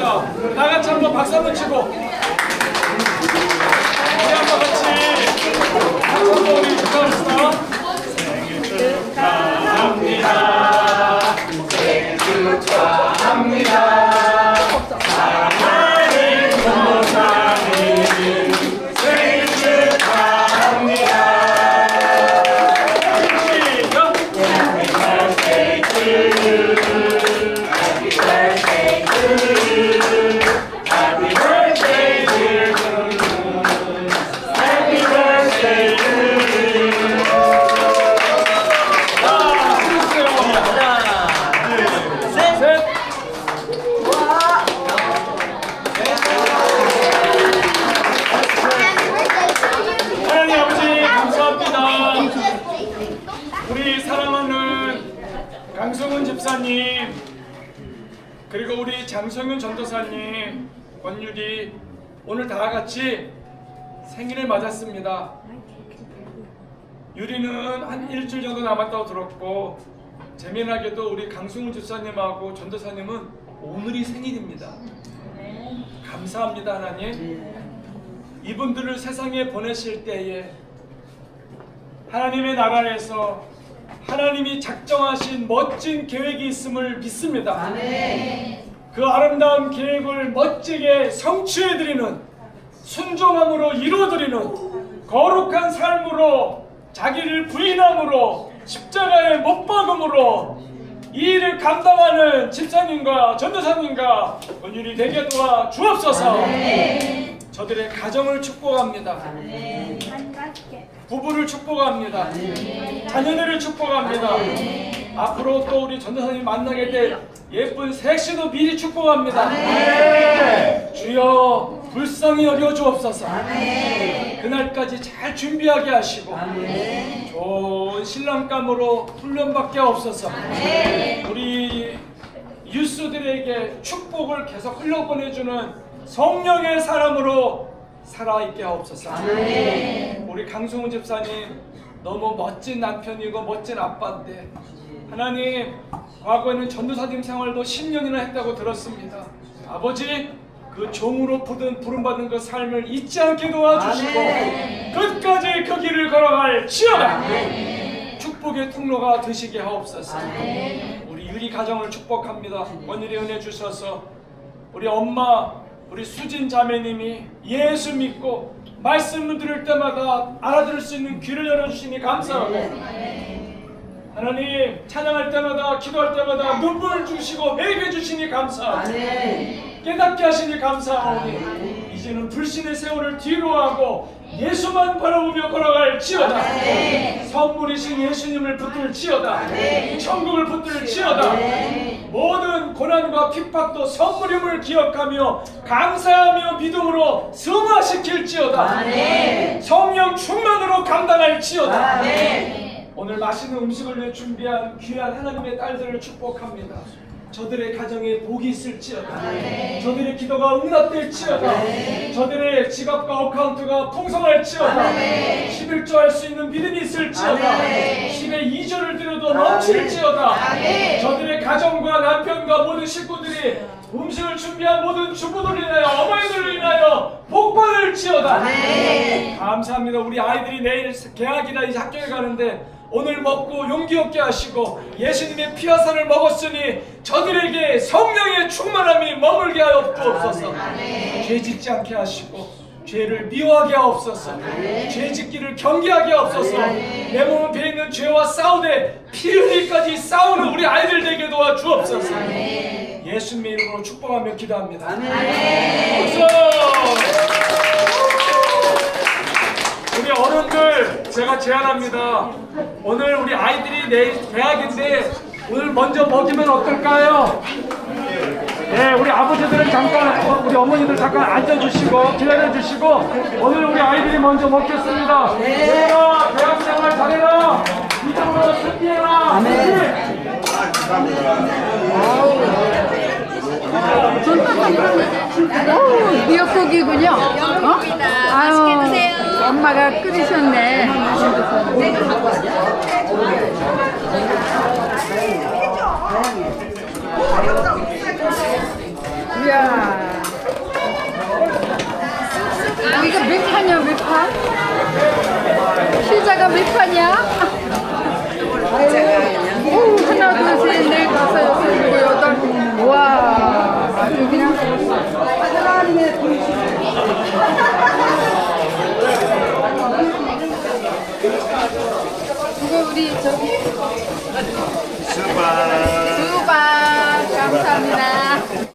축복합니다. 다 같이 한번 박수 한번 치고 우리 한번 같이 박수 한번 강성훈 집사님 그리고 우리 장성윤 전도사님 권유리 오늘 다 같이 생일을 맞았습니다. 유리는 한 일주일 정도 남았다고 들었고 재미나게도 우리 강승훈 집사님하고 전도사님은 오늘이 생일입니다. 감사합니다 하나님. 이분들을 세상에 보내실 때에 하나님의 나라에서 하나님이 작정하신 멋진 계획이 있음을 믿습니다. 그 아름다운 계획을 멋지게 성취해드리는 순종함으로 이루어드리는 거룩한 삶으로 자기를 부인함으로 십자가에 못 박음으로 이 일을 감당하는 집사님과 전도사님과 권율이 되게 도와 주옵소서. 저들의 가정을 축복합니다. 부부를 축복합니다 자녀들을 축복합니다. 앞으로 또 우리 전도사님 만나게 될 예쁜 색시도 미리 축복합니다. 주여 불쌍히 여겨 주옵소서. 그날까지 잘 준비하게 하시고 좋은 신랑감으로 훈련받게 하옵소서. 우리 유스들에게 축복을 계속 흘려보내주는 성령의 사람으로 살아있게 하옵소서. 우리 강승훈 집사님 너무 멋진 남편이고 멋진 아빠인데 하나님 과거에는 전도사님 생활도 10년이나 했다고 들었습니다. 아버지 그 종으로 부름받은 그 삶을 잊지 않게 도와주시고 끝까지 그 길을 걸어갈 치어다 축복의 통로가 되시게 하옵소서. 우리 유리 가정을 축복합니다. 원일이 은혜 주셔서 우리 엄마 우리 수진 자매님이 예수 믿고 말씀을 들을 때마다 알아들을 수 있는 귀를 열어주시니 감사하고 하나님 찬양할 때마다 기도할 때마다 눈물을 주시고 매게 주시니 감사하고 깨닫게 하시니 감사하오니 이제는 불신의 세월을 뒤로 하고 예수만 바라보며 걸어갈 지어다. 선물이신 예수님을 붙들 지어다. 천국을 붙들 지어다. 모든 고난과 핍박도 선물임을 기억하며 감사하며 믿음으로 승화시킬지어다. 성령 충만으로 감당할지어다. 오늘 맛있는 음식을 위해 준비한 귀한 하나님의 딸들을 축복합니다. 저들의 가정에 복이 있을지어다. 저들의 기도가 응답될지어다. 저들의 지갑과 어카운트가 풍성할지어다. 11조 할 수 있는 믿음이 있을지어다. 10의 2조를 드려도 넘칠지어다. 저들의 가정과 남편과 모든 식구들이 음식을 준비한 모든 주부들을 인하여 어머니들을 인하여 복 받을지어다. 감사합니다. 우리 아이들이 내일 개학이나 이제 학교에 가는데 오늘 먹고 용기 얻게 하시고 예수님의 피와 살을 먹었으니 저들에게 성령의 충만함이 머물게 하여 주옵소서. 죄 짓지 않게 하시고 죄를 미워하게 하옵소서. 죄 짓기를 경계하게 하옵소서. 내 몸은 배 있는 죄와 싸우되 피 흘리까지 싸우는 우리 아이들 되게 도와 주옵소서. 예수님의 이름으로 축복하며 기도합니다. 박수! 우리 어른들 제가 제안합니다. 오늘 우리 아이들이 내일 대학인데 오늘 먼저 먹이면 어떨까요? 네, 우리 아버지들은 잠깐, 어, 우리 어머니들 잠깐 앉아주시고 기다려주시고 오늘 우리 아이들이 먼저 먹겠습니다. 얘들아, 대학생활 잘해라. 이쪽으로 준비해라. 아멘. 어우, 미역국이군요. 어? 맛있게 드세요. 엄마가 끓이셨네. 우